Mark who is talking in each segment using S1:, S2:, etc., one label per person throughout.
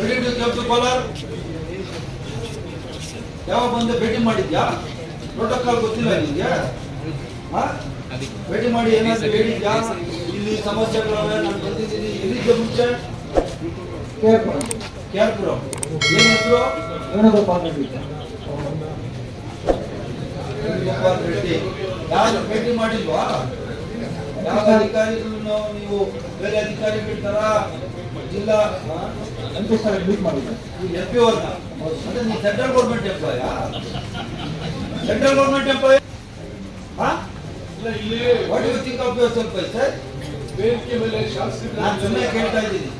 S1: Ready to come to Kolar ಯಾವಾಗ ಬಂದು ಭೇಟಿ ಮಾಡಿದ್ಯಾ? ಪ್ರೋಟೋಕಾಲ್ ಗೊತ್ತಿಲ್ಲ ನಿಮಗೆ? ಭೇಟಿ ಮಾಡಿ ಏನಾದ್ರು ಹೇಳಿದ್ಯಾ? ಇಲ್ಲಿ ಸಮಸ್ಯೆಗಳವೆ ನಾನು ಬಂದಿದ್ದೀನಿ ಇಲ್ಲಿದ್ದ ಮುಂಚೆ. ಕ್ಯಾರ್ಪುರಂ ಏನ್ ಹೆಸರು?
S2: ವೇಣುಗೋಪಾಲ್ ರೆಡ್ಡಿ
S1: ವೇಣುಗೋಪಾಲ್ ರೆಡ್ಡಿ ಯಾರು ಭೇಟಿ ಮಾಡಿಲ್ವಾ? ಯಾವ ಅಧಿಕಾರಿಗಳನ್ನು ನೀವು ಬೇರೆ ಅಧಿಕಾರಿ ತರ ಜಿಲ್ಲಾ
S2: ಎಂ ಪಿ ಸರ್ ಮೀಟ್ ಮಾಡಿದ್ದೆ
S1: ಎಂ ಪಿ ಅವ್ರನ್ನ? ಅಂದ್ರೆ ನೀವು central government employee central government employee ಹಾ
S3: ಇಲ್ಲ ಇಲ್ಲಿ
S1: what you think of yourself sir
S3: ವೇದಿಕೆ ಮೇಲೆ ಶಾಸಕರು
S1: ನಾನು ಸುಮ್ಮನೆ ಕೇಳ್ತಾ ಇದ್ದೀನಿ.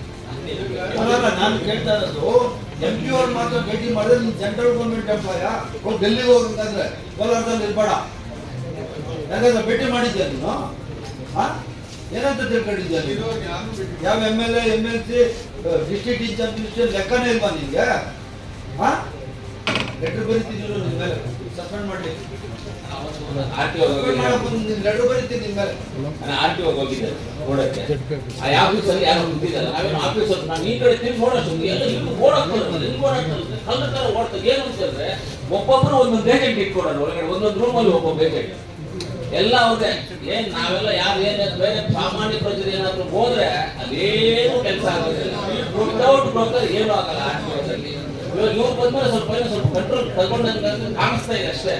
S1: ಅಲ್ಲಲ್ಲ ನಾನು ಕೇಳ್ತಾ ಇರೋದು ಎಂ ಪಿ ಅವ್ರು ಮಾತ್ರ ಭೇಟಿ ಮಾಡಿದ್ರೆ ನೀನು ಸೆಂಟ್ರಲ್ ಗೌರ್ಮೆಂಟ್ ಎಂಪ್ಲಾಯ ಹೋಗಿ ಡೆಲ್ಲಿಗೆ ಹೋಗ್ಬೇಕಂದ್ರೆ ಕೋಲಾರದಲ್ಲಿ ಇರ್ಬೇಡ. ಯಾಕಂದ್ರೆ ಭೇಟಿ ಮಾಡಿದ್ಯಾ ನೀನು? ಹಾ ಏನಂತ
S3: ಬಿಟ್ಟು
S1: ಯಾವ M L A M L C district in charge minister ಲೆಕ್ಕನೇ ಇಲ್ವಾ ನಿಮಗೆ ಹಾ? ಲೆಟರ್ ಬರೀತಿದ್ರು ಮೇಲೆ? ಸಸ್ಪೆಂಡ್ ಮಾಡಿ
S4: ಆರ್ ಟಿ
S1: ಲೆಟರ್ ಬರೀತೀನಿ ನಿನ್ ಮೇಲೆ.
S4: ನಾನು ಆರ್ ಟಿ ಹೋಗಿದ್ದೆ ನೋಡಕ್ಕೆ. ಆ ಆಫೀಸಲ್ಲಿ ಯಾರು ನಾವೇನು ಆಫೀಸ್ ನಾನು ಈ ಕಡೆ ತಿರುಗಿ ನೋಡೋದು ಎಲ್ಲ ಇಲ್ಲಿ ಓಡಕ್ ಇಲ್ಲಿ ಓಡಕ್ ಕಲ್ಲ ತರ ಓಡ್ತದೆ ಏನು ಅಂತಂದ್ರೆ ಒಬ್ಬೊಬ್ರು ಒಂದೊಂದು ಏಜೆಂಟ್ ಇಟ್ಕೊಡೋಣ ಒಳಗಡೆ. ಒಂದೊಂದು ರೂಮಲ್ಲಿ ಒಬ್ಬೊಬ್ಬ ಏಜೆಂಟ್ ಎಲ್ಲ ಅವ್ರದೇ ಏನ್ ನಾವೆಲ್ಲ ಯಾರು ಏನೇ ಬೇರೆ ಸಾಮಾನ್ಯ ಪ್ರಜರು ಏನಾದ್ರು ಹೋದ್ರೆ ಅದೇನು ಕೆಲಸ ಆಗೋದಿಲ್ಲ. ವಿತೌಟ್ ಬ್ರೋಕರ್ ಏನು ಆಗಲ್ಲ ಇವಾಗ ಇವ್ರು ಬಂದ್ಮೇಲೆ ಸ್ವಲ್ಪ ಏನೋ ಸ್ವಲ್ಪ ಕಂಟ್ರೋಲ್ ತಗೊಂಡಂಗೆ ಕಾಣಿಸ್ತಾ ಇದೆ ಅಷ್ಟೇ.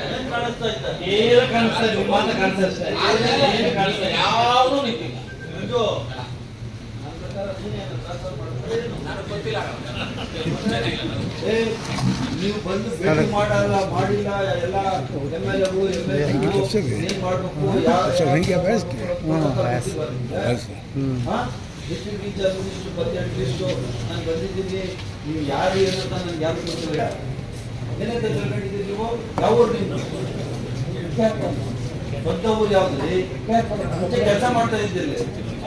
S1: ಏನು ಕಾಣಿಸ್ತಾ ಇದೆ ನಿಮ್ಮ ಮಾತ್ರ ಕಾಣಿಸ್ತಾ ಇದೆ
S4: ಏನು ಕಾಣಿಸ್ತಾ ಯಾವುದೂ ನಿಂತಿಲ್ಲ
S1: ಇದು ನನ್ನ ಪ್ರಕಾರ ನೀನೇನು transfer ಮಾಡ್ತೀಯ ಏನು?
S4: ನನಗೆ ಗೊತ್ತಿಲ್ಲ
S1: ಏ, ನೀವು ಬಂದು ಭೇಟಿ ಮಾಡಲ್ಲ ಮಾಡಿಲ್ಲ ಎಲ್ಲ ಅಟ್ಲೀಸ್ಟ್ ನಾನು ಬಂದಿದ್ದೀನಿ ನೀವು ಯಾರು ಅಂತ ನನಗೆ ಗೊತ್ತಿಲ್ಲ ಕೆಲಸ ಮಾಡ್ತಾ ಇದ್ದಿಲ್ಲ